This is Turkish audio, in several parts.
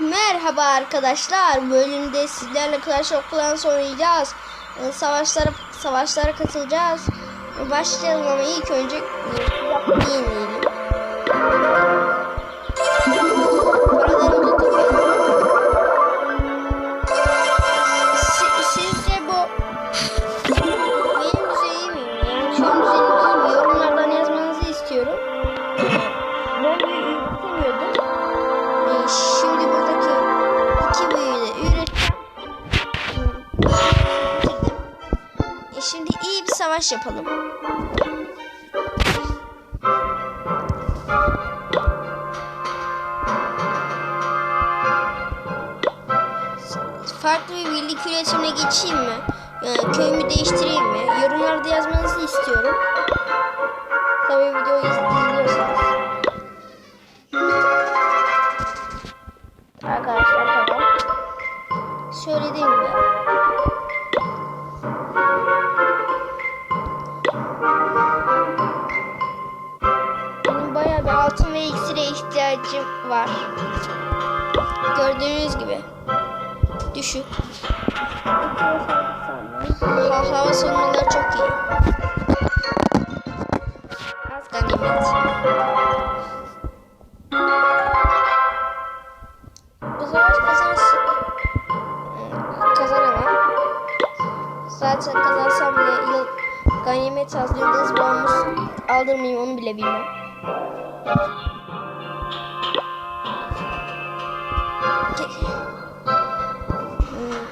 Merhaba arkadaşlar. Bölümde sizlerle Clash of Clans oynayacağız. Ee, savaşlara savaşlara katılacağız. Başlayalım ama ilk önce yapmayayım. Şimdi iyi bir savaş yapalım. Farklı bir birlik üretimine geçeyim mi? Yani köyümü değiştireyim mi? Yorumlarda yazmanızı istiyorum. Tabii videoyu izliyorsanız. Arkadaşlar tamam. Şöyle Söylediğim altın ve iksire ihtiyacım var. Gördüğünüz gibi. Düşük. Ha, hava sonunda çok iyi. Az ganimet. Bu savaş. Ee, kazanamam. Zaten kazansam bile yıl ganimet az yıldız bonus aldırmayayım onu bile bilmem. Hmm,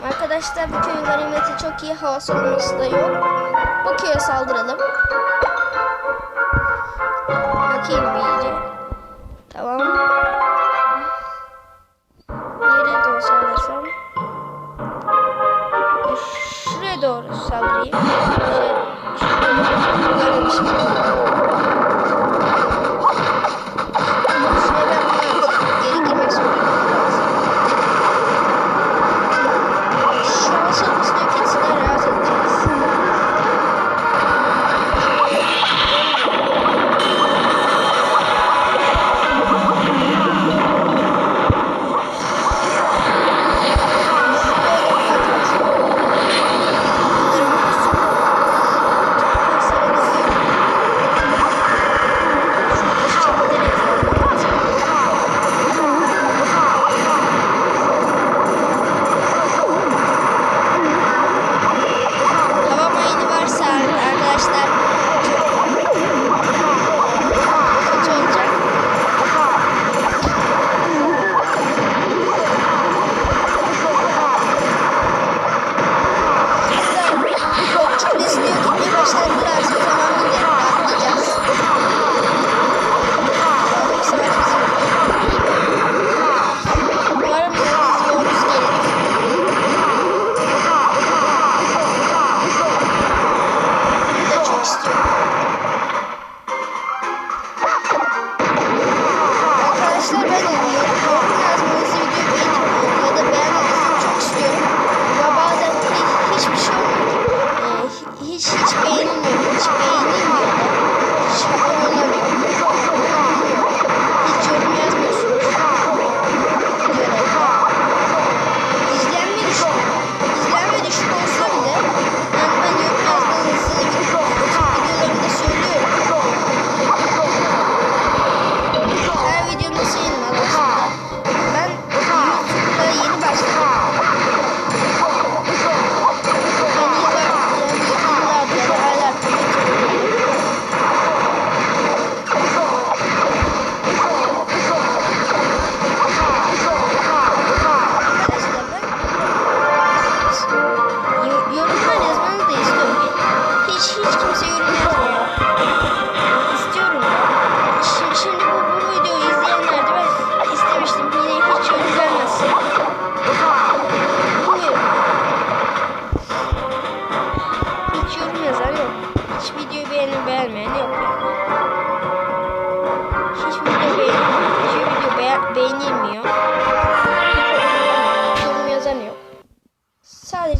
arkadaşlar bu köyün ganimeti çok iyi. Hava savunması da yok. Bu köye saldıralım. Bakayım bir iyice. Tamam. Nereye doğru saldırsam? Şuraya doğru saldırayım. Şuraya şey doğru saldırayım.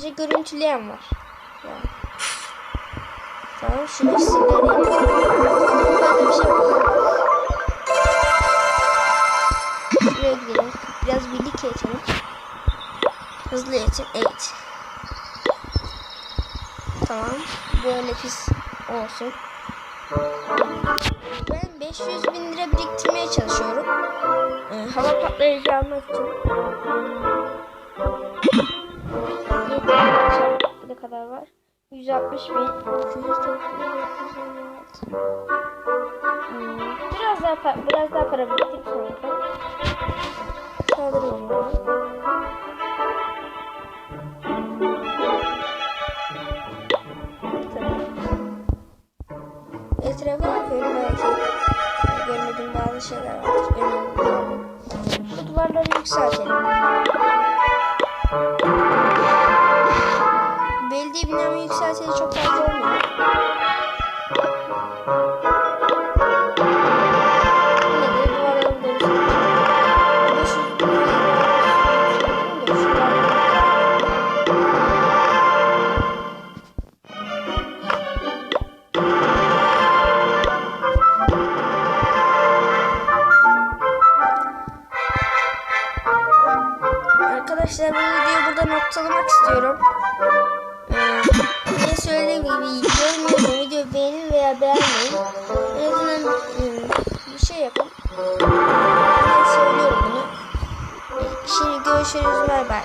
sadece görüntüleyen var. Yani. Tamam şunu sildireyim. Hadi bir şey Şuraya gidelim. Biraz birlik geçelim. Hızlı geçelim. Evet. Tamam. Böyle pis olsun. Ben 500 bin lira biriktirmeye çalışıyorum. Ee, hava patlayıcı almak için. Ne kadar var? 160 bin. 200 Hmm, Biraz daha biraz daha para biriktirip sonra yapalım. Kaldıralım bunu. Etrafa bakıyorum belki görmediğim bazı şeyler vardır. Önemli. Bu duvarları yükseltelim. Belediye binamı yükselteli çok fazla olmuyor. Yine de duvarları da yükseltelim. 500 bin lira. Arkadaşlar bu videoyu burada noktalamak istiyorum. Yorum yazın, videoyu beğenin veya beğenmeyin. En azından e, bir şey yapın. Ben söylüyorum bunu. Şimdi görüşürüz. Bay bay.